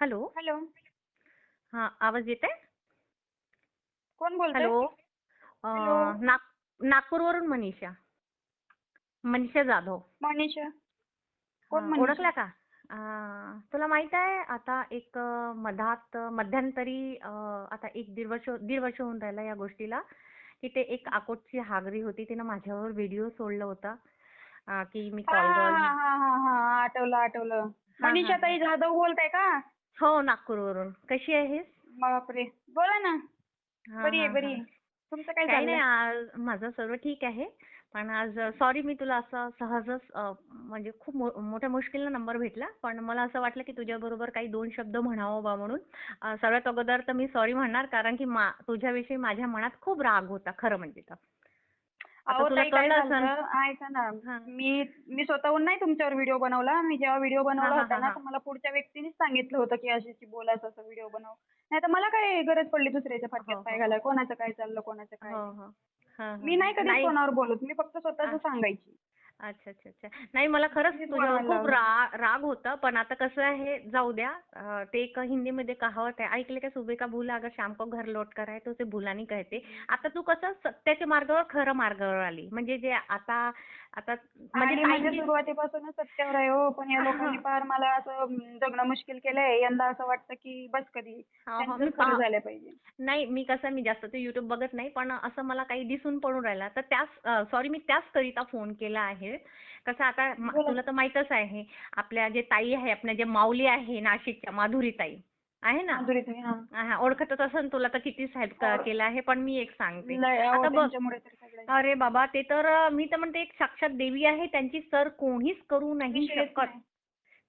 Hello. Hello. हा आवाज येत आहे कोण बोलतोय? हॅलो. हॅलो. अं, नाग नागपूरवरून मनीषा. मनीषा जाधव. मनीषा. कोण हा, मनीषा? ओळखला का? अं, तुला माहीत आहे आता एक अं, मधात मध्यंतरी अं, आता एक दीड वर्ष दीड वर्ष होऊन राहिलं या गोष्टीला की ते एक अकोटची हागरी होती तिनं माझ्यावर व्हिडिओ सोडला होता. अं, की मी हा कॉल हा हा हा हा हा आठवलं आठवलं. मनीषा. ताई जाधव बोलताय का? हो नागपूरवरून. कशी आहेस? बापरे. बोला ना. हा, बरी आहे हा, बरी हा. आहे. तुमचं काय काही नाही चाललंय आज माझं सर्व ठीक आहे. पण आज सॉरी मी तुला असं सहजच अ, म्हणजे खूप मो- मोठ्या मुश्किलनं नंबर भेटला. पण मला असं वाटलं की तुझ्याबरोबर काही दोन शब्द म्हणावं बा म्हणून. अ, सगळ्यात अगोदर तर मी सॉरी म्हणणार कारण की मा तुझ्याविषयी माझ्या मनात खूप राग होता खरं म्हणजे तर. अहो ताई काय झालं? ऐका हा. ना मी मी स्वतःहून नाही तुमच्यावर व्हिडिओ बनवला. मी जेव्हा व्हिडिओ बनवला होता ना. तर मला पुढच्या व्यक्तीनेच सांगितलं होतं की अशी अशी बोलायचं असं व्हिडिओ बनव. नाही तर मला काय गरज पडली दुसऱ्याच्या हो, फटक्यात हो, पाय हो. घालाय कोणाचं काय चाललं कोणाचं काय नाही. मी नाही. कधीच कोणावर बोलत. मी फक्त स्वतःच सांगायची. अच्छा अच्छा अच्छा. नाही मला खरंच तुझ्यावर खूप. राग राग होता पण आता कसं आहे जाऊ द्या. अं, ते एक हिंदीमध्ये कहावत आहे ऐकले का सुबह का भूला अगर शाम को घर लौट कर आहे तो उसे भुला नहीं कहते. आता तू कसं सत्याच्या मार्गावर खरं मार्गावर आली. म्हणजे जे आता आता म्हणजे ताईंची- सुरुवातीपासूनच सत्यावर आहे हो पण या लोकांनी. फार मला असं अं, जगणं मुश्किल केलंय. यंदा असं वाटतं की बस कधी हा, हा, त्यांचं खरं झालं पाहिजे. नाही मी कसं मी जास्त ते युट्यूब बघत नाही पण असं मला काही दिसून पडून राहिला. तर त्याच सॉरी मी त्याच करिता फोन केला आहे. कसं आता बोला. तुला तर माहीतच आहे आपल्या जे ताई आहे आपल्या जे माऊली आहे नाशिकच्या माधुरी ताई आहे ना हा. हा ओळखतच असेल तुला तर किती साहेब हो. केलं आहे पण मी एक सांगते आता बघ अरे बाबा ते तर मी तर म्हणते एक साक्षात देवी आहे त्यांची सर कोणीच करू नाही शकत.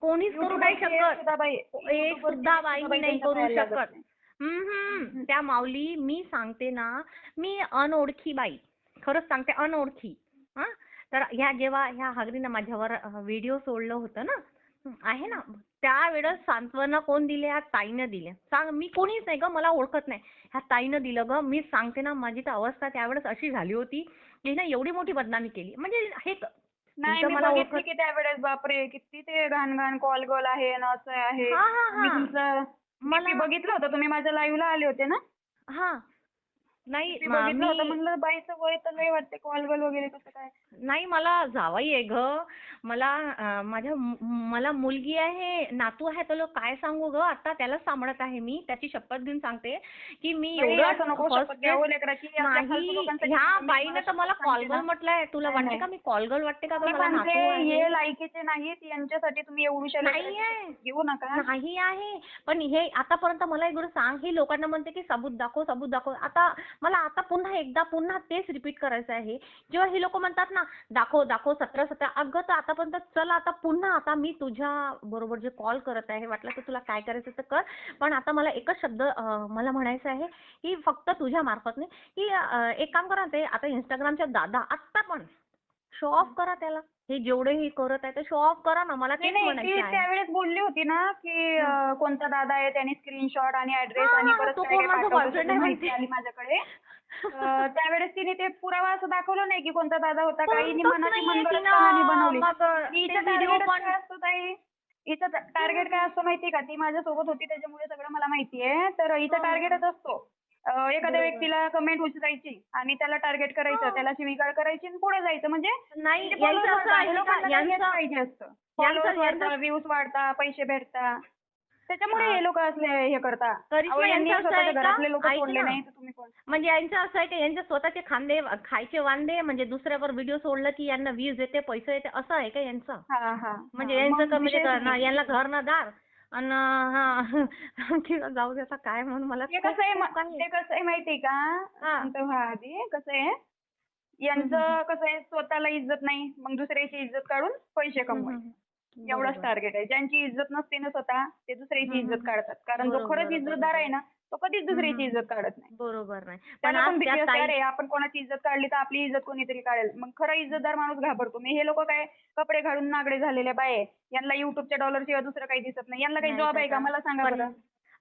कोणीच करू नाही शकत एक सुद्धा बाई नाही करू शकत. हम्म. त्या माऊली मी सांगते ना मी अनोळखी बाई खरंच सांगते अनोळखी हा तर ह्या जेव्हा ह्या हागरीनं माझ्यावर व्हिडिओ सोडलं होतं ना आहे ना त्यावेळेस सांत्वना कोण दिले? ह्या ताईनं दिले. सांग मी कोणीच नाही ग मला ओळखत नाही. ह्या ताईनं दिलं ग. मी सांगते ना माझी तर अवस्था त्यावेळेस अशी झाली होती की ना एवढी मोठी बदनामी केली. म्हणजे हे नाही मी मला बघितली की त्यावेळेस बापरे किती ते घाण घाण कॉल गोल आहे ना असं आहे. मी. तुमचं मला- बघितलं होतं तुम्ही माझ्या लाईव्हला आले होते ना? हा. नाही मी म- बघितलं होतं मी म्हणलं बाईचं वय तर लय वाटते कॉल वगैरे कसं काय? नाही मला जावई आहे ग. मला माझ्या मला मुलगी आहे नातू आहे तर काय सांगू ग? आता त्यालाच सांभाळत आहे मी. त्याची शपथ घेऊन सांगते की मी एवढं नाही ह्या मी बाईनं तर मला ना. म्हटलंय तुला. नाही, वाटते नाही. का मी कॉलगल वाटते का? मला आहे? हे लायकीचे नाहीत यांच्यासाठी तुम्ही नाही. शपथ घेऊ नका. नाही आहे. पण हे आतापर्यंत मला एक गोष्ट सांग. ही लोकांना म्हणते की सबूत दाखव सबूत दाखव. आता मला आता पुन्हा एकदा पुन्हा तेच रिपीट करायचं आहे. जेव्हा ही लोक म्हणतात ना दाखव दाखव सतरा सतरा. अगं तर आतापर्यंत चल आता पुन्हा आता मी तुझ्या बरोबर जे कॉल करत आहे वाटलं तर तुला काय करायचं तर कर. पण आता मला एकच शब्द मला म्हणायचं आहे की फक्त तुझ्या मार्फत नाही. की एक काम करा ते आता इंस्टाग्रामच्या दादा आत्ता पण शो ऑफ करा त्याला. हे जेवढे हे करत आहे ते शो ऑफ करा ना. मला तेच नाही ती म्हणायचं आहे. त्यावेळेस बोलली होती ना की अं, कोणता दादा आहे त्याने स्क्रीनशॉट आणि ऍड्रेस हा, आणि परत तो काय काय कोण माझा पाठवलं boyfriend त्याची आहे माहिती माहिती. आली माझ्याकडे. अं, त्यावेळेस तिने ते पुरावा असं दाखवलं नाही की कोणता दादा होता काही कोणतंच मनाची नाहीये मनगडंत तिनं. कहाणी बनवली. मग ते हिचं टार्गेट पण- काय असतं ताई? हिचं टार्गेट काय असतं माहितीये का? ती माझ्यासोबत होती त्याच्यामुळे सगळं मला माहितीये. तर हिचं हो. टार्गेटच असतो. एखाद्या. व्यक्तीला कमेंट उचलायची आणि त्याला टार्गेट करायचं. त्याला शिवीगाळ करायची आणि पुढे जायचं म्हणजे नाही यांचं followers असं वाढतात. आहे का लोकांना काय हेच यांचं पाहिजे असतं यांचं- फॉलोअर्स यांचं- वाढतात व्ह्यूज वाढतात पैसे भेटतात त्याच्यामुळे हा. लोक असले हे करतात करिश्मा अहो, यांनी यांचं असं आहे स्वतःच्या का? घरातले लोक ऐक सोडले ना. नाही तर तुम्ही कोण म्हणजे यांचं असं आहे की यांचे स्वतःचे खांदे खायचे वांदे म्हणजे दुसऱ्यावर व्हिडिओ सोडलं की यांना व्ह्यूज येते पैसे येते असं आहे का यांचं हा हा म्हणजे हा. यांचं मग का विषयच का- ना नाही. यांना घर ना दार आणि हा जाऊ द्याचा काय म्हणून मला ते कसं आहे खूप ते कसं आहे माहितीये का? हा. सांगतो आधी. कसं आहे? यांचं कसं आहे? स्वतःला इज्जत नाही. मग दुसऱ्याची इज्जत काढून पैसे हम्म, कमवायचे. हम्म. एवढंच बरोबर. टार्गेट आहे. ज्यांची इज्जत नसते ना स्वतः ते दुसऱ्याची हम्म, इज्जत हम्म. काढतात. कारण जो बरोबर, खरंच बरोबर, इज्जतदार आहे ना तो कधीच दुसऱ्याची. इज्जत काढत नाही. बरोबर नाही. पण त्याला पण भीती असते अरे आपण कोणाची इज्जत काढली तर आपली इज्जत कोणीतरी काढेल. मग खरं इज्जतदार माणूस घाबरतो. मी हे लोक काय कपडे घालून नागडे झालेले बाय यांना युट्यूबच्या डॉलर शिवाय दुसरं काही दिसत नाही. यांना काही जॉब आहे का. मला सांगा बरं.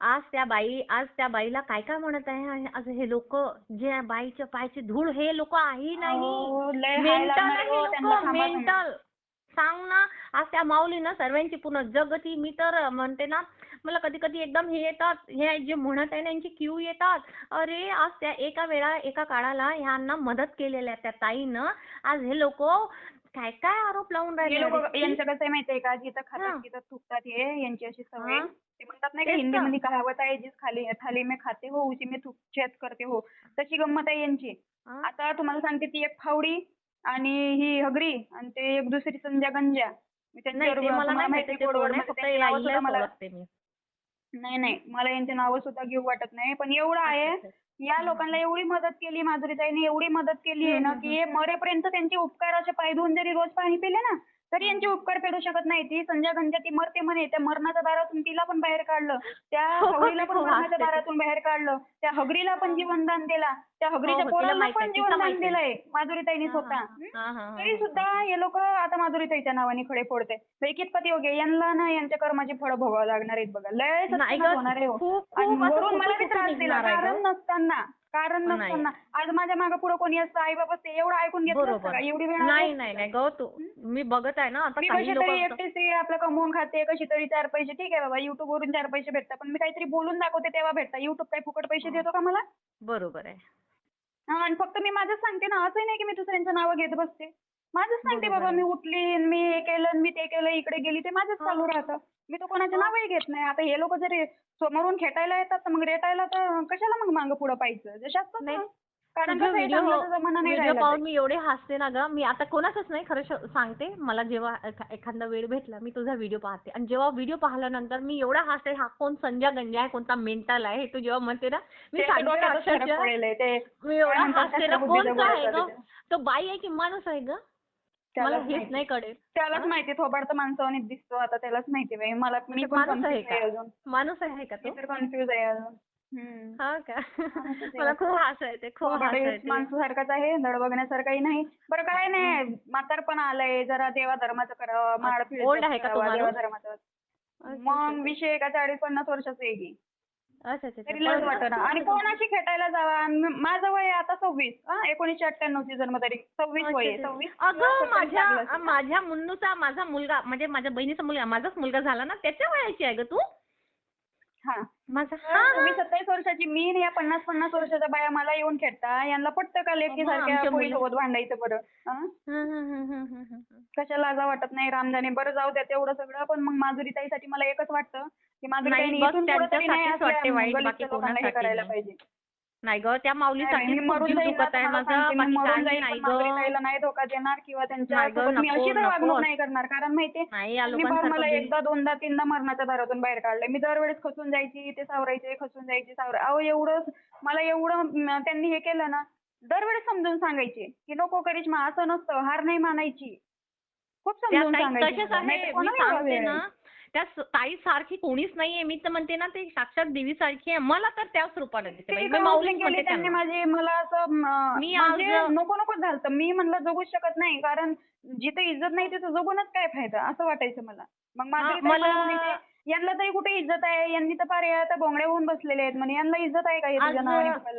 आज त्या बाई आज त्या बाईला काय काय म्हणत आहे आज हे लोक जे बाईच्या पायची धूळ हे लोक आहे नाही. मेंटल हो, तुम्ही. मेंटल सांग ना आज त्या माऊलीनं सर्वांची पूर्ण जगती. मी तर म्हणते ना मला कधी कधी एकदम हे येतात. हे जे म्हणत आहे ना यांची क्यू येतात. अरे आज त्या एका वेळा एका काळाला ह्यांना मदत केलेल्या त्या ताईनं. आज हे लोक काय काय आरोप लावून हे राहिले? लोक यांचं कसं आहे माहितीये का? जिथं हा. खातात तिथं थुकतात हे यांची अशी सवय हा. ते म्हणतात नाही का तेच तर. हिंदीमध्ये कहावत आहे जिस खाली थाली में खाते हो उसी में थुकछेद करते हो. तशी गंमत आहे यांची. हा? आता तुम्हाला सांगते ती एक फावडी आणि ही हगरी आणि ते एक दुसरी संध्या गंजा मी नाही त्यांच्यावर ते मला तुम्हाला नाही माहिती माहिती ते आहे, कोण कोडवड आहे? मध्ये फक्त त्यांची नावं सुद्धा यायलाच मला ओळखते मी. नाही नाही. मला यांची नावं सुद्धा घेऊ वाटत नाही. पण एवढं आहे. या लोकांना एवढी मदत केली माधुरीताईने एवढी मदत केली आहे ना की हे मरेपर्यंत त्यांचे उपकाराचे पाय धुवून जरी रोज पाणी पिले ना तरी यांचे उपकार फेडू शकत नाही ती संजय गंजा ती मरते म्हणे त्या मरणाच्या दारातून तिला पण बाहेर काढलं त्या हो, हगरीला पण हो, मरणाच्या. दारातून बाहेर काढलं त्या हगरीला पण जीवनदान दिला त्या हगरीच्या हो, माहिती पण जीवनदान. दिलंय माधुरीताईने हा, स्वतः हा, हं? हा, हा, हा, तरी हा. सुद्धा हे लोक आता माधुरीताईच्या नावाने खडे फोडते बाई कितपत योग्य? यांना ना यांच्या कर्माची फळं भोगावं लागणार आहेत बघा लय होणार आहे हो. मला त्रास दिला कारण? नसताना कारण नाही. नसताना आज माझ्या मागे पुढे कोणी असतं आई बाप असते एवढं ऐकून असतं बरोबर. का? एवढी वेळ नाही नाही नाही? गं तू मी बघत आहे ना आता मी काही कशी लोक तरी एकटीच ती आपलं कमवून खाते कशी तरी चार पैसे ठीक आहे बाबा युट्यूब वरून चार पैसे भेटतात पण मी काहीतरी बोलून दाखवते तेव्हा भेटतात. युट्यूब काही फुकट पैसे देतो का मला? बरोबर आहे. हा आणि फक्त मी माझंच सांगते ना असंही नाही की मी दुसऱ्यांचं नावं घेत बसते. माझंच सांगते बाबा. मी उठली आणि मी हे केलं आणि मी ते केलं इकडे गेली ते माझंच चालू. राहतं मी तर कोणाचे नावही घेत नाही आता हे लोक जरी समोरून खेटायला येतात तर मग रेटायला तर कशाला मग मागं पुढं पाहायचं जशाच. नाही, कारण कसं आहे, चांगल्याचा जमाना नाही व्हिडिओ राहिला पाहून. मी एवढे हसते ना ग मी आता कोणाचंच नाही खरं श- सांगते मला जेव्हा एखा- एखादा वेळ भेटला मी तुझा व्हिडिओ पाहते आणि जेव्हा व्हिडिओ पाहिल्यानंतर मी एवढा हसते हा कोण संजय गंजा आहे कोणता मेंटल आहे हे तू जेव्हा म्हणते ना मी ते सांगते डोक्यातच फरक अक्षरशः पडेल आहे. ते मी एवढा काय म्हणतात, हसते ना कोणता आहे ग. तो बाई आहे की माणूस आहे ग मला त्यालाच हेच माहिती. नाही कळेल. त्यालाच? माहिती थोबाड तर माणसावानीच दिसतो आता त्यालाच माहिती बाई. मला मी पण माणूस आहे कन्फ्युज आहे का? अजून. माणूस आहे का तो? कन्फ्युज आहे अजून. हा का? मला? खूप हसू येते खूप हे माणसासारखाच आहे धड बघण्यासारखंही नाही. बरं काय नाही म्हातारपण आलंय जरा देवा धर्माचं करावं माळ Old आहे का तो माणूस? मग विषय का चाळीस पन्नास वर्षाचा आहे की. अच्छा अच्छा तरी लाज वाटत आणि कोणाशी खेटायला जावा? म- माझं वय आहे आता सव्वीस. हा एकोणीसशे अठ्ठ्याण्णवची जन्मतारीख सव्वीस वय आहे सव्वीस. अगं माझ्या. माझ्या मुन्नूचा माझा मुलगा म्हणजे माझ्या बहिणीचा मुलगा माझाच मुलगा झाला ना त्याच्या वयाची आहे ग तू? हा. तुम्ही सत्तावीस वर्षाची मी आणि या पन्नास पन्नास वर्षाच्या बाया मला येऊन खेळता. यांना पटतं का लेकी सारख्या आमच्या मुली- पोरीसोबत भांडायचं बरं. कशाला लाजा वाटत नाही रामजाने. बरं जाऊ द्या तेवढं सगळं पण मग माधुरीताईसाठी मला एकच वाटतं की माधुरीताईने इथून पुढे तरी नाही असल्या गलिच्छ लोकांना हे करायला. पाहिजे. नाही ग त्या माऊलीसाठी मरून दुखत आहे माझा मरून जाईल नाही पण ग माधुरीताईला नाही धोका देणार किंवा नाही ग, त्यांच्या मी अशी तर वागणूक नको. नाही करणार कारण माहितीये नाही या मी फार मला बिल- एकदा दोनदा तीनदा मरणाच्या दारातून बाहेर काढलंय मी दरवेळेस खचून जायची ते सावरायचे खचून जायची सावरा अहो एवढं मला एवढं म, त्यांनी हे केलं ना दरवेळेस समजून सांगायचे की नको करिश्मा असं नसतं हार नाही मानायची खूप त्या समजून ताई सांगायचे तशाच मला. आहे नाहीतर मी कोणाला एवढा सांगते वेळ ना? त्या ताई सारखी कोणीच नाहीये. मी तर म्हणते ना ते साक्षात देवी सारखी आहे. मला तर त्याच रूपाने दिसते बाई. मी माऊलीच म्हणते त्यांनी त्यांना. माझी मला असं म, मी म्हणजे आज- नको नकोच झालं मी म्हणलं जगूच शकत नाही. कारण जिथे इज्जत नाही तिथं जगूनच काय फायदा? असं वाटायचं मला. मग माझी हा, मला यांना तरी कुठे इज्जत आहे? यांनी तर फार आता बोंगड्या होऊन बसलेले आहेत म्हणे. यांना इज्जत आहे का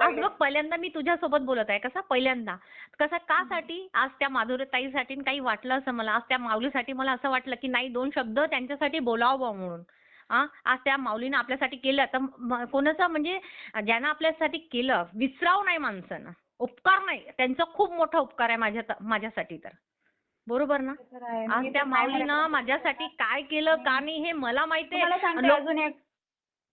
आज? बघ पहिल्यांदा मी तुझ्यासोबत बोलत आहे. कसा? पहिल्यांदा. कसा? का साठी आज त्या माधुरी ताईसाठी काही वाटलं असं मला. आज त्या माऊलीसाठी मला असं वाटलं की नाही दोन शब्द त्यांच्यासाठी बोलावं म्हणून. हा आज त्या माऊलीनं आपल्यासाठी केलं. तर कोणाचं म्हणजे ज्यानं आपल्यासाठी केलं विसराव नाही माणसानं. उपकार नाही. त्यांचा खूप मोठा उपकार आहे माझ्या माझ्यासाठी तर. बरोबर ना. आज मी त्या माऊलीनं. माझ्यासाठी काय केलं का नाही हे मला माहिती तुम्हाला सांगते लोक- अजून एक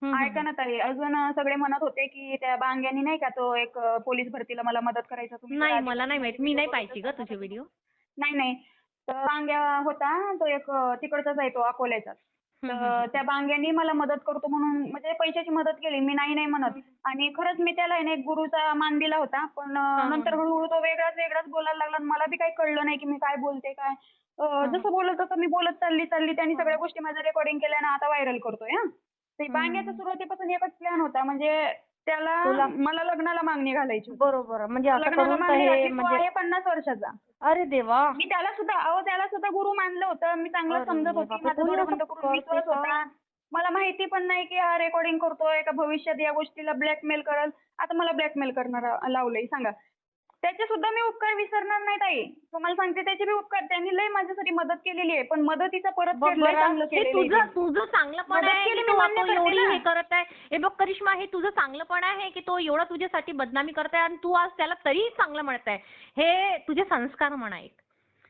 ऐका ना ताई अजून सगळे म्हणत होते की त्या बांग्यानी नाही का तो एक अं, पोलीस भरतीला मला मदत करायचा तुम्ही नाही मला नाही माहीत मी नाही पाहिजे ग तुझे. व्हिडिओ नाही नाही तर बांग्या होता तो एक अं, तिकडचाच आहे तो अकोल्याचा तर त्या बांग्यानी मला मदत करतो म्हणून म्हणजे पैशाची मदत केली. मी नाही नाही म्हणत. आणि खरंच मी त्याला आहे ना एक गुरुचा मान दिला होता. पण नंतर हळूहळू तो वेगळाच वेगळाच बोलायला लागला आणि मला बी काही कळलं नाही की मी काय बोलते काय. अं, जसं बोलत तसं मी बोलत चालली चालली. त्यांनी सगळ्या गोष्टी माझ्या रेकॉर्डिंग केल्या आणि आता व्हायरल करतोय हा. ते बांग्याचा सुरुवातीपासून एकच प्लॅन होता. म्हणजे त्याला मला लग्नाला मागणी घालायची होती. बरोबर. म्हणजे असं लग्नाला करून तर मागणी हे घातली तो म्हणजे आहे पन्नास वर्षाचा. अरे देवा. मी त्याला सुद्धा अहो त्याला सुद्धा गुरु मानलं होतं. मी चांगलं अरे समजत होती. बापरे, माझं कोणी असं करते विश्वास का? होता मला माहिती पण नाही की हा रेकॉर्डिंग करतोय का भविष्यात या गोष्टीला ब्लॅकमेल करल. आता मला ब्लॅकमेल करणार लावलंय. सांगा. त्याचे सुद्धा मी उपकार विसरणार नाही ताई तुम्हाला सांगते त्याचे बी उपकार. त्यांनी लय माझ्यासाठी मदत केलेली आहे पण मदतीचा परत बघ फेड लय बरं, चांगलं हे केलेलं तुझं आहे तुझं चांगलं पण मदत आहे केली की मी तो मान्य आपण करते एवढी ना. हे करत आहे हे बघ करिश्मा हे तुझं चांगलं पण आहे की तो एवढा तुझ्यासाठी बदनामी करत आहे आणि तू आज त्याला तरी चांगलं म्हणत आहे हे तुझे संस्कार म्हणा एक.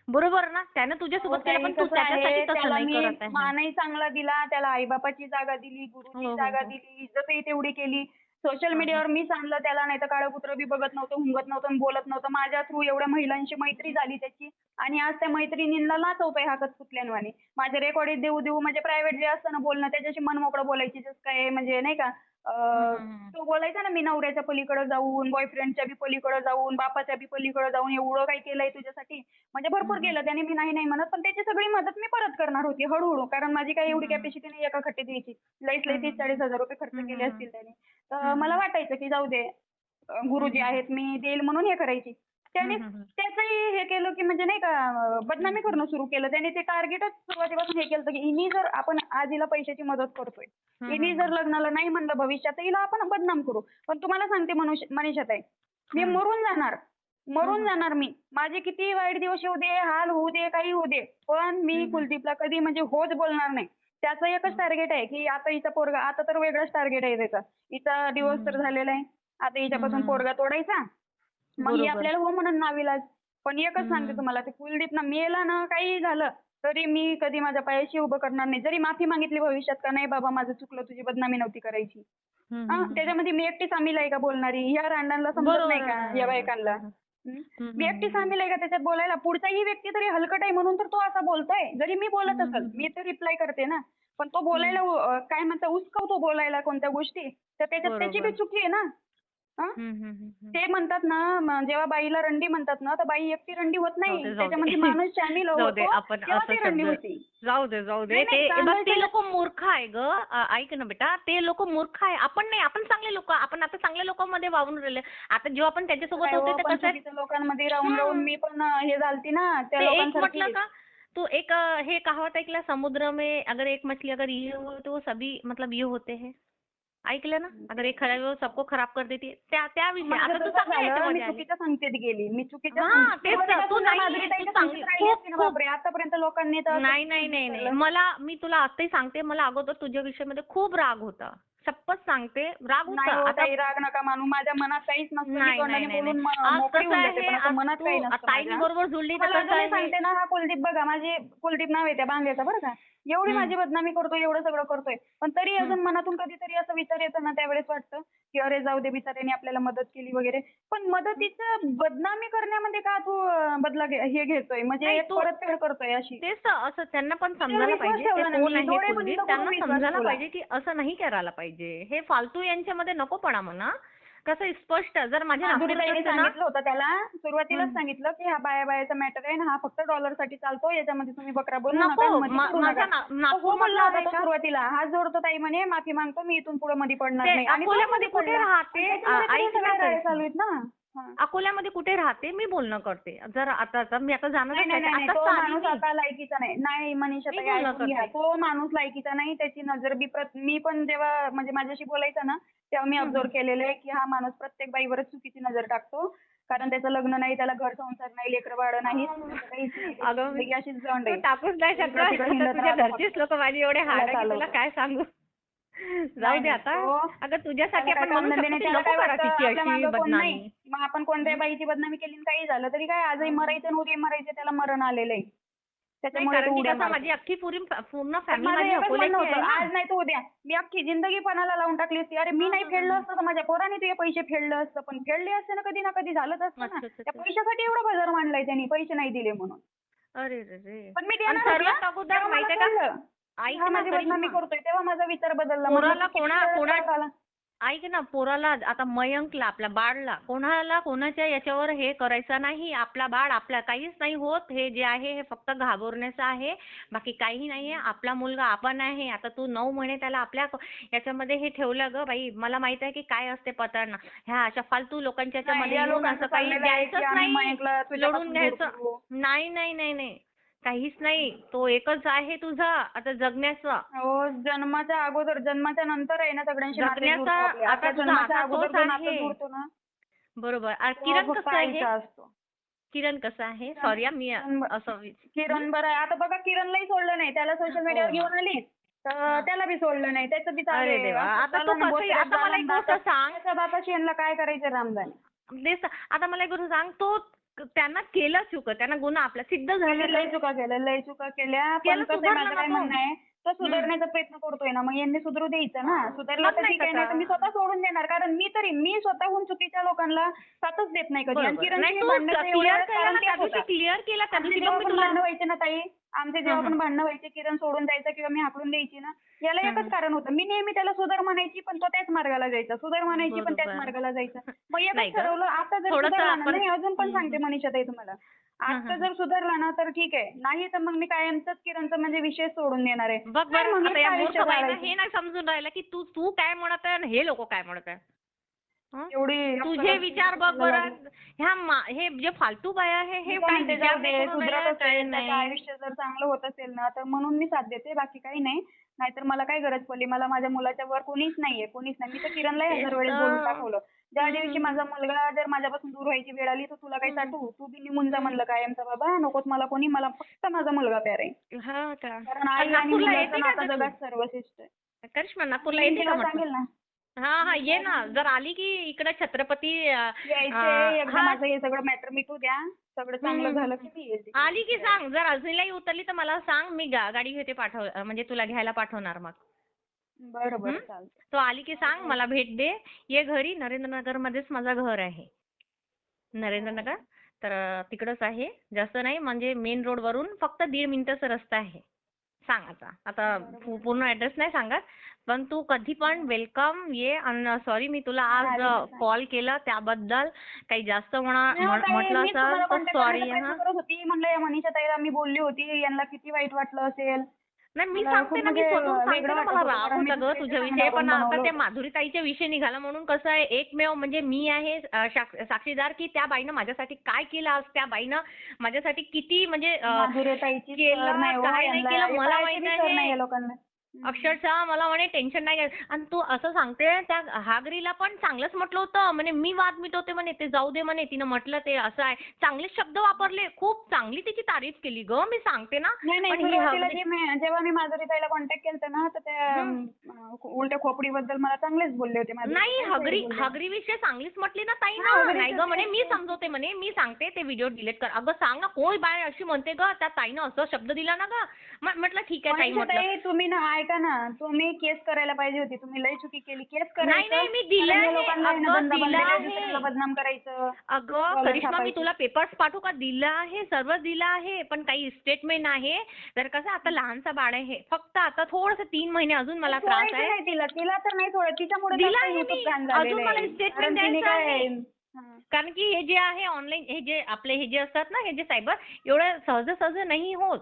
बरोबर ना? त्यानं तुझ्यासोबत केलं पण तू हो, कसं आहे, त्याच्यासाठी तसं त्याला नाही मी करत आहे. मानही चांगला दिला त्याला आईबापाची जागा दिली हो, गुरुची हो, जागा हो. दिली इज्जतही तेवढी केली. सोशल मीडियावर मीच आणलं त्याला नाही तर काळं कुत्र बी बघत नव्हतं हुंगत नव्हतं आणि बोलत नव्हतं माझ्या थ्रू एवढ्या महिलांशी मैत्री झाली त्याची आणि आज त्या मैत्रिणींना नाचवतोय हा कचकुतल्यांवानी माझे रेकॉर्डिंग देऊ देऊ म्हणजे प्रायव्हेट जे असतं ना बोलणं त्याच्याशी मन मोकळं बोलायची जसं काय म्हणजे नाही का. तो बोलायचा ना मी नवऱ्याच्या पलीकडे जाऊन बॉयफ्रेंडच्या बी पलीकडे जाऊन बापाच्या बी पलीकडे जाऊन एवढं काही केलंय तुझ्यासाठी म्हणजे भरपूर. केलं त्याने मी नाही नाही म्हणत पण त्याची सगळी मदत मी परत करणार होती हळूहळू कारण माझी काही एवढी. कॅपॅसिटी नाही एका खट्टी द्यायची लईच लई. तीस चाळीस हजार रुपये खर्च. केले असतील त्याने तर. मला वाटायचं की जाऊ दे गुरुजी. आहेत मी देईल म्हणून हे करायची त्याने. त्याचंही हे केलं की म्हणजे नाही का बदनामी करणं सुरू केलं त्याने ते टार्गेटच सुरुवातीपासून हे केलं की हिनी जर आपण आज हिला पैशाची मदत करतोय हिनी. जर लग्नाला नाही म्हणलं भविष्यात तर हिला आपण बदनाम करू पण तुम्हाला सांगते मनीषाताई मी. मरून जाणार मरून. जाणार मी माझे किती वाईट दिवस येऊ दे हाल होऊ दे काही होऊ दे पण मी. कुलदीपला कधी म्हणजे होच बोलणार नाही त्याचं एकच टार्गेट आहे की आता हिचा पोरगा आता तर वेगळंच टार्गेट आहे त्याचा हिचा डिवोर्स तर. झालेला आहे आता हिच्यापासून. पोरगा तोडायचा मग ही. आपल्याला हो म्हणून नाविलाज पण एकच सांगते. तुम्हाला ते कुलदीप ना मेला ना काही झालं तरी मी कधी माझ्या पायाशी उभं करणार नाही जरी माफी मागितली भविष्यात का नाही बाबा माझं चुकलं तुझी बदनामी नव्हती करायची हा. त्याच्यामध्ये मी एकटी सामील आहे का बोलणारी ह्या रांडांना समजत नाही का. या बायकांना हम्म. सामील आहे का त्याच्यात बोलायला पुढचाही व्यक्ती तरी हलकट आहे म्हणून तर तो असा बोलतोय जरी मी बोलत असेल. मी तर रिप्लाय करते ना पण तो बोलायला काय म्हणता उचकवतो बोलायला कोणत्या गोष्टी तर त्याच्यात त्याची बी. चुकी आहे ना ते म्हणतात ना जेव्हा बाईला रंडी म्हणतात ना तर बाई एकटी रंडी होत नाही. त्याच्यामध्ये माणूस शामिल जाऊ दे, होतो आपण तेव्हा असं ती रंडी. होती. जाऊ दे जाऊ दे. ते लोक मूर्ख आहे ग. ऐक ना बेटा ते लोक मूर्ख आहे. आपण नाही आपण चांगले लोक आपण आता चांगल्या लोकांमध्ये वावरून राहिले. आता जेव्हा आपण त्याच्यासोबत होते हो, ते पण कसं लोकांमध्ये राहून. राहून मी पण हे झालती ना त्या ते एक म्हटलं लोकांसारखी का तू एक हे कहावत ऐकला समुद्र में अगर एक मछली अगर ये हो तो सभी मतलब ये होते हैं? ऐकलं ना? अगर एक खराब हो सबको खराब कर देती. त्या त्या विषयी. आता तू झालं, मी ह्याच्यामध्ये आली. चुकीच्या संगतीत गेली. मी चुकीच्या हा, संगतीत- तेच तर, तू नाही, तू ताईच्या चांगली- संगतीत राहिली खूप- असती ना खूप- बापरे आतापर्यंत लोकांनी तर नाही नाही नाही नाही. मला मी तुला आताही सांगते मला अगोदर तुझ्या विषयामध्ये खूप राग होता. शपथ सांगते राग नाही होता हो, आता ताई राग नका मानू. माझ्या मनात काहीच नसतं मी नाही तोंडाने नाही नाही. बोलून नाही. म- आज मोकळी कसं होऊन जाते आहे पण असं आज मनात काही तू नसतं ताईनी माझ्या. बरोबर जुळली तर मला कसं अजूनही आहे सांगते ना हा कुलदीप बघा माझे कुलदीप नाव आहे त्या बांग्याचा बरं का. एवढी. माझी बदनामी करतोय एवढं सगळं करतोय. पण तरी. अजून मनातून कधीतरी असं विचार येतो ना त्यावेळेस वाटतं की अरे जाऊ दे बिचाऱ्याने आपल्याला मदत केली वगैरे. पण मदतीचं बदनामी करण्यामध्ये का तू बदला हे घेतोय? म्हणजे परतफेड करतोय अशी. तेच असं त्यांना पण समजायला पाहिजे. त्यांना समजायला. पाहिजे की असं नाही करायला पाहिजे. हे फालतू यांच्यामध्ये नकोपणा म्हणा. कसं स्पष्ट जर माझ्या माधुरी नागपुरात ताईने असतं ना सांगितलं होतं त्याला सुरुवातीलाच. सांगितलं की हा बाया बायाचा मॅटर आहे ना हा फक्त डॉलरसाठी चालतो याच्यामध्ये तुम्ही बकरा बोलू नको, नका मध्ये मा- पडू माझा नका. ना- तो हो नागपूर म्हणला मधला होता होता तो. सुरुवातीला हात जोडतो ताई म्हणे माफी मागतो मी इथून पुढे मध्ये पडणार ते नाही आणि तो अकोल्यामध्ये कुठे पडला. राहते? त्याच्यामध्ये आ- तरी ऐक ना सगळ्या ताई. राड्या चालू आहेत ना हा. अकोल्यामध्ये कुठे राहते मी बोलणं करते जर आता जर मी आता जाणार नाही नाही नाही नाही, तो माणूस. आता लायकीचा नाही नाही मनीषा मी ताई बोलणं ऐकून घ्या करते. तो माणूस लायकीचा नाही त्याची नजर बी प्रत मी पण जेव्हा म्हणजे माझ्याशी बोलायचा ना तेव्हा मी. ऑब्झर्व केलेलं आहे की हा माणूस प्रत्येक बाईवरच चुकीची नजर टाकतो कारण त्याचं लग्न नाही त्याला घर संसार नाही लेकरं बाळ नाही त्याचं काहीच नाही. त्याची अगं, जिंदगी अशीच तू आहे टाकूच नाही इकडं शकत तिकडं आता हिंडत तुझ्या राहतो घरचीच लोक माझी एवढे हाड आहे की चालवतो. तुला काय सांगू जाऊ दे आता. तो- अगं तुझ्यासाठी आपण म्हणू शकतो की नको करा तिची अशी बदनामी. मग आपण कोणत्या बाईची बदनामी केली आणि काही झालं तरी काय आजही मरायचं आणि उद्या मरायचं त्याला मरण आलेलं आहे. त्याच्यामुळे कारण तो की उड्या कसं मारतो. माझी अख्खी पूर्ण फॅमिली माझं माझी एकच म्हणणं अकोल्याची आहे होतं ना. आज नाही तर उद्या. मी अख्खी जिंदगी पणाला लावून टाकली असती. अरे मी नाही फेडलं असतं तर माझ्या पोराने तुझे पैसे फेडलं असतं पण फेडले असते ना कधी ना कधी झालंच असतं अच्छा, ना. अच्छा, त्या अच्छा. पैशासाठी एवढा बाजार मांडलाय त्यांनी पैसे नाही दिले म्हणून. अरे रे रे. पण मी आणि देणार होती, सर्वात हा. अगोदर तेव्हा मला माहितीये का? कळलं. ऐक ना माझी बदनामी करिश्मा. करतोय तेव्हा माझा विचार बदलला. पोराला किती कोणा- वेळा कोणा- त्रास झाला. ऐक ना पोराला आता मयंकला आपल्या बाळला कोणाला कोणाच्या याच्यावर हे करायचं नाही. आपला बाळ आपला काहीच नाही होत. हे जे आहे हे फक्त घाबरण्याचं आहे. बाकी काही नाही आहे आपला मुलगा आपण आहे. आता तू नऊ महिने त्याला आपल्या याच्यामध्ये हे ठेवलं ग बाई. मला माहीत आहे की काय असते पताना. ह्या अशा फालतू लोकांच्या नाही, याच्यामध्ये या येऊन लोकांचं असं काही चाललेलं आहे की द्यायचंच आम्ही नाही. मयंकला तुझ्यापासून लढून दूर घ्यायचं. करू. नाही नाही नाही नाही. काहीच नाही. तो एकच आहे तुझा. आता जगण्याचा. हो जन्माच्या अगोदर जन्माच्या नंतर आहे ना सगळ्यांशी नाते जगण्याचा जुळतो आपले. आता तुझा जन्माच्या अगोदर तोच जो नातं आहे. जुळतो ना बरोबर. आ, तो किरण फक्त कसं आहे? आईचा असतो. किरण कसं आहे? सॉरी मी किरण असं वि- किरण बरं आहे. आता बघा किरणलाही सोडलं नाही. त्याला सोशल मीडियावर हो. घेऊन आली. तर. त्याला बी सोडलं नाही. त्याचं बी चालू अरे आहे. देवा, असं आता तू कसं- बोचऱ्यात आता मला एक गोष्ट सांग. त्याच्या बापाशी यांना काय करायचं रामदान? तेच आता मला एक गोष्ट सांग. तो त्यांना केलं चुक त्यांना गुन्हा आपला सिद्ध झालेला लय आहे. चुका केल्या लय चुका केल्या केलं पण कसं आहे, सुधारलं माझं काय. म्हणणं आहे तो सुधारण्याचा प्रयत्न करतोय ना मग यांनी सुधरू द्यायचं ना सुधारला तर नाही ठीक आहे? नाही तर मी स्वतः सोडून देणार कारण मी तरी मी स्वतःहून चुकीच्या लोकांना साथच देत नाही कधी आणि बरोबर. किरणची नाही तू तर क्लिअर केलं कारण ना त्या दिवशी. क्लिअर केला त्या दिवशी मी तुला व्हायचे ना ताई आमचे जेव्हा पण. भांडणं व्हायचे किरण सोडून जायचं किंवा मी हाकलून द्यायची ना याला एकच. कारण होतं मी नेहमी त्याला सुधार म्हणायची पण तो त्याच मार्गाला जायचा सुधार म्हणायची पण त्याच. मार्गाला जायचा मग एकच. ठरवलं आता जर सुधारला ना नाही अजून पण सांगते. मनीषा ताई तुम्हाला आता. जर सुधारला ना तर ठीक आहे नाही तर मग मी कायमचंच किरणचं म्हणजे विषय सोडून देणार आहे बघ बरं आता हे या मूर्ख बाईला? हे नाही समजून राहिलं की तू तू काय म्हणत आहे आणि हे लोक काय म्हणत आहे तुझे विचार बघ बरं. ह्या हे जे फालतू बाया आहे हे आयुष्य जर चांगलं होत असेल ना तर म्हणून मी साथ देते बाकी काही नाही. नाहीतर मला काय गरज पडली? मला माझ्या मुलाच्या वर कोणीच नाहीये कोणीच नाही. मी तर किरणला हजार वेळेस बोलून. टाकवलं ज्या दिवशी. माझा मुलगा जर माझ्यापासून दूर व्हायची वेळ आली तर तुला काही. साठवू? तू बी निघून जा म्हणलं कायमचा बाबा. नकोच मला कोणी मला फक्त माझा मुलगा प्यार आहे. कारण आई आणि? जगात सर्वश्रेष्ठ आहे. करिश्मा नागपूरला येते का सांगेल ना. हा हा ये ना. जर आली की इकडे छत्रपती एकदा माझं हे सगळं मॅटर मिटू द्या. सगळं चांगलं. झालं की येईल तिकडे. आली की सांग. जर अजूनही उतरली तर मला सांग. मी गा- गाडी घेते पाठव म्हणजे तुला घ्यायला पाठवणार मग. बरं बरं हम्म? चालतं तो आली की सांग मला भेट दे. ये घरी. नरेंद्रनगर मध्येच माझं घर आहे. नरेंद्रनगर. तर अं, तिकडंच आहे. जास्त नाही म्हणजे मेन रोड वरून फक्त दीड मिनिटाचा रस्ता आहे. सांग आता. पूर्ण ऍड्रेस नाही सांगत पण तू कधी पण वेलकम ये. आणि सॉरी मी तुला आज. कॉल केला त्याबद्दल. काही जास्त म्हटलं तर सॉरी हा. म्हणलं या मनीषा ताईला मी बोलली होती. यांना किती वाईट वाटलं असेल. नाही मी सांगते ना मी म्हणजे स्वतःहून सांगते ना मला राग होता ग तुझ्याविषयी पण आता त्या. माधुरीताईच्या विषय निघाला म्हणून कसं आहे एकमेव म्हणजे मी आहे साक्ष- साक्षीदार की त्या बाईनं माझ्यासाठी काय केलं आज त्या बाईनं माझ्यासाठी किती म्हणजे केलं, हो, काय नाही केलं, मला माहीत आहे. अक्षरशः मला म्हणे टेन्शन नाही घ्यायचं. आणि तू असं सांगते त्या हागरीला पण चांगलंच म्हटलं होतं. म्हणे मी वाद मिटवते म्हणे ते जाऊ दे म्हणे तिनं म्हटलं ते असं आहे. चांगले शब्द वापरले खूप चांगली तिची तारीफ केली ग मी सांगते ना. नाही नाही पण ही सुरुवातीला हागरी- जे मी जेव्हा मी माधुरी ताईला कॉन्टॅक्ट केलता ना तर त्या. अं, उलट्या खोपडीबद्दल मला चांगलेच बोलले होते माधुरी. नाही ताई, हगरी. हगरी विषय चांगलीच म्हटली ना ताई हा, ना. हगरीचं नाही ग म्हणे मी समजवते म्हणे मी सांगते ते व्हिडिओ डिलीट कर. अगं सांग ना कोण बाय अशी म्हणते ग त्या ताईनं असं शब्द दिला ना ग. म- म्हटलं ठीक आहे ताई मनीषा म्हटलं. ताई तुम्ही ना ऐका ना तुम्ही केस करायला पाहिजे होती तुम्ही लई चुकी केली केस करायचं नाही, नाही, मी दिलं आहे. अगं, दिलं आहे. दुसऱ्याला बदनाम करायचं अगं करिश्मा मी छापायचं. तुला पेपर्स पाठवू का दिलं आहे सर्व दिलं आहे पण काही स्टेटमेंट आहे तर कसं आता लहानसा बाळ आहे फक्त आता थोडस तीन महिने अजून मला त्रास सोडायचं आहे नाही तिला तिला तर नाही सोडत तिच्यामुळे दिला आहे मी. अजून मला आहे. statement द्यायचं. कारण की हे जे आहे ऑनलाईन हे जे आपले हे जे असतात ना हे जे सायबर एवढं सहज सहज नाही होत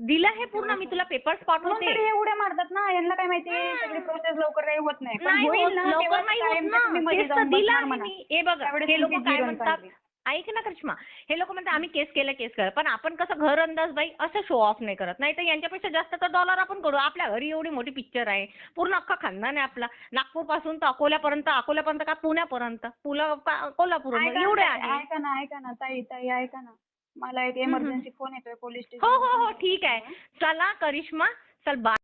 दिलं आहे पूर्ण मी तुला पेपर्स म्हणून पाठवते. तरी हे उड्या मारतात ना यांना काय माहिती सगळी प्रोसेस लवकर काही होत नाही. पण नाही होईल ना लवकर नाही होत तुम्ही ना. मध्ये तेच तर जाऊन दिलं बसणार आहे म्हणा. मी हे बघ त्यावेळेस हे लोक तुमची काय जीवन म्हणतात? चालली. ऐक ना करिश्मा हे लोक म्हणतात आम्ही केस केलं केस केलं. पण आपण कसं घर अंदाज बाई असं शो ऑफ नाही करत. नाही तर यांच्यापेक्षा जास्त तर डॉलर आपण करू. आपल्या घरी एवढी मोठी पिक्चर आहे. पूर्ण अख्खा खानदान आहे आपला. नागपूरपासून तर अकोल्यापर्यंत अकोल्यापर्यंत का पुण्यापर्यंत? पुला कोल्हापूर ऐका ना एवढे ताई, आहे. ऐका ना ऐका ना ताई ताई ऐका ना. मला एक. इमर्जन्सी फोन येतोय पोलीस हो हो स्टेशन हो ठीक आहे. चला करिश्मा. चल बाय